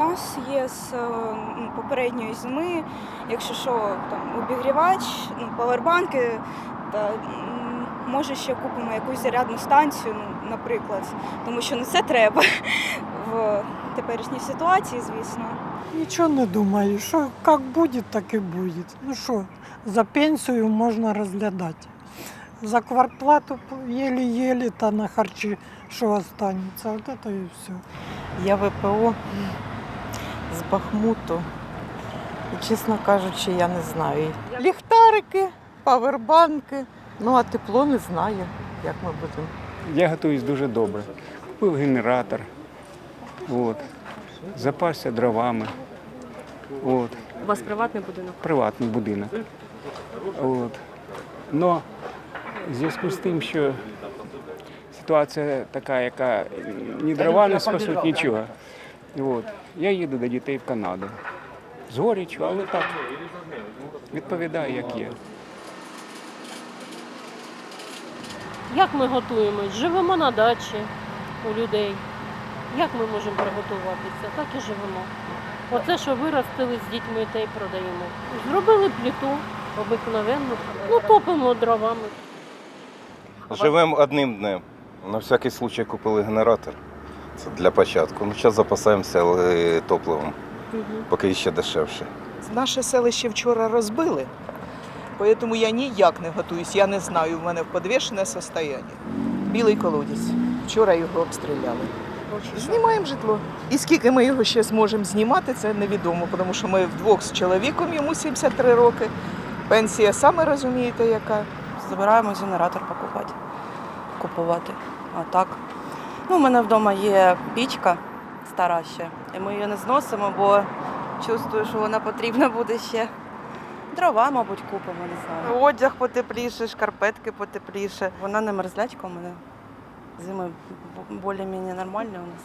нас є з е, ну, попередньої зими, якщо що, там обігрівач, ну, павербанки, та може ще купимо якусь зарядну станцію, ну, наприклад, тому що ну, це треба в теперішній ситуації, звісно. Нічого не думаю, що як буде, так і буде. Ну що, за пенсію можна розглядати. За квартплату єлі-єлі та на харчі, що останеться. От це і все. Я ВПО з Бахмуту. І, чесно кажучи, я не знаю. Ліхтарики, павербанки. Ну а тепло не знаю, як ми будемо. Я готуюсь дуже добре. Купив генератор, от. запасся дровами. От. У вас приватний будинок? Приватний будинок. От. Но в зв'язку з тим, що ситуація така, яка ні дрова не спасуть, нічого. От. Я їду до дітей в Канаду. З горіччю, але так відповідаю, як є. Як ми готуємось? Живемо на дачі у людей. Як ми можемо приготуватися? Так і живемо. Оце, що виростили з дітьми, те й продаємо. Зробили плиту обикновенну, ну топимо дровами. Живемо одним днем. На всякий случай купили генератор. Це для початку. Ну, зараз запасаємося топливом, поки ще дешевше. Наше селище вчора розбили, тому я ніяк не готуюсь. Я не знаю, в мене в подвішене состояние. Білий колодязь. Вчора його обстріляли. Знімаємо житло. І скільки ми його ще зможемо знімати, це невідомо, тому що ми вдвох з чоловіком, йому 73 роки. Пенсія, саме розумієте, яка. Збираємось генератор покупати, купувати. А так. Ну, у мене вдома є пічка стара ще, і ми її не зносимо, бо чувствую, що вона потрібна буде ще. Дрова, мабуть, купимо, не знаю. Одяг потепліше, шкарпетки потепліше. Вона не мерзлячка у мене. Зими більш-менш нормальні у нас.